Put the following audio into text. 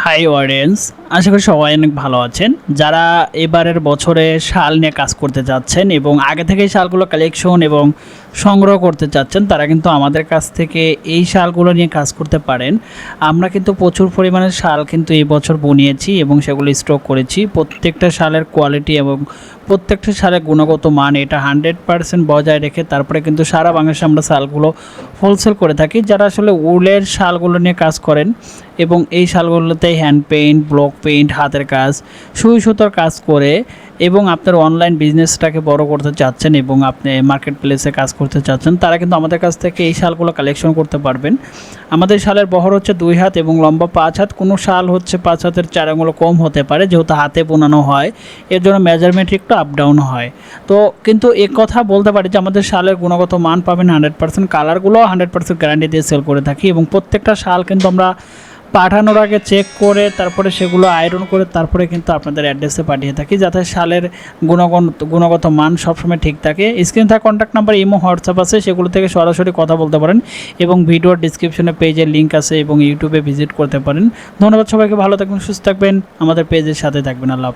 High audience আশা করি সবাই অনেক ভালো আছেন। যারা এবারের বছরে শাল নিয়ে কাজ করতে চাচ্ছেন এবং আগে থেকেই শালগুলো কালেকশন এবং সংগ্রহ করতে চাচ্ছেন, তারা কিন্তু আমাদের কাছ থেকে এই শালগুলো নিয়ে কাজ করতে পারেন। আমরা কিন্তু প্রচুর পরিমাণে শাল কিন্তু এই বছর বনিয়েছি এবং সেগুলো স্টক করেছি। প্রত্যেকটা শালের কোয়ালিটি এবং প্রত্যেকটা শালের গুণগত মান এটা হান্ড্রেড পার্সেন্ট বজায় রেখে তারপরে কিন্তু সারা বাংলাদেশে আমরা শালগুলো হোলসেল করে থাকি। যারা আসলে উলের শালগুলো নিয়ে কাজ করেন এবং এই শালগুলোতে হ্যান্ড পেইন্ট ব্লক পেইন্ট হাতের কাজ, সুই সুতোর কাজ করে এবং আপনার অনলাইন বিজনেসটাকে বড় করতে চাচ্ছেন এবং আপনি মার্কেট প্লেসে কাজ করতে চাচ্ছেন, তারা কিন্তু আমাদের কাছ থেকে এই শালগুলো কালেকশন করতে পারবেন। আমাদের শালের বহর হচ্ছে দুই হাত এবং লম্বা পাঁচ হাত, কোনো শাল হচ্ছে পাঁচ হাতের চার আঙুলো কম হতে পারে, যেহেতু হাতে বোনানো হয়, এর জন্য মেজারমেন্ট একটু আপ ডাউন হয়। তো কিন্তু এ কথা বলতে পারি যে আমাদের শালের গুণগত মান পাবেন হান্ড্রেড পার্সেন্ট কালারগুলো হান্ড্রেড পার্সেন্ট গ্যারান্টি দিয়ে সেল করে থাকি এবং প্রত্যেকটা শাল কিন্তু আমরা পাঠানোর আগে চেক করে, তারপরে সেগুলো আয়রন করে, তারপরে কিন্তু আপনাদের অ্যাড্রেসে পাঠিয়ে থাকি যাতে শালের গুণগণ, গুণগত মান সবসময় ঠিক থাকে। স্ক্রিনে থাকা কন্ট্যাক্ট নাম্বার ইমো হোয়াটসঅ্যাপ আছে, সেগুলো থেকে সরাসরি কথা বলতে পারেন এবং ভিডিওর ডিসক্রিপশনে পেজের লিঙ্ক আছে এবং ইউটিউবে ভিজিট করতে পারেন। ধন্যবাদ সবাইকে, ভালো থাকবেন, সুস্থ থাকবেন। আমাদের পেজের সাথে থাকবেন, আল্লাহ।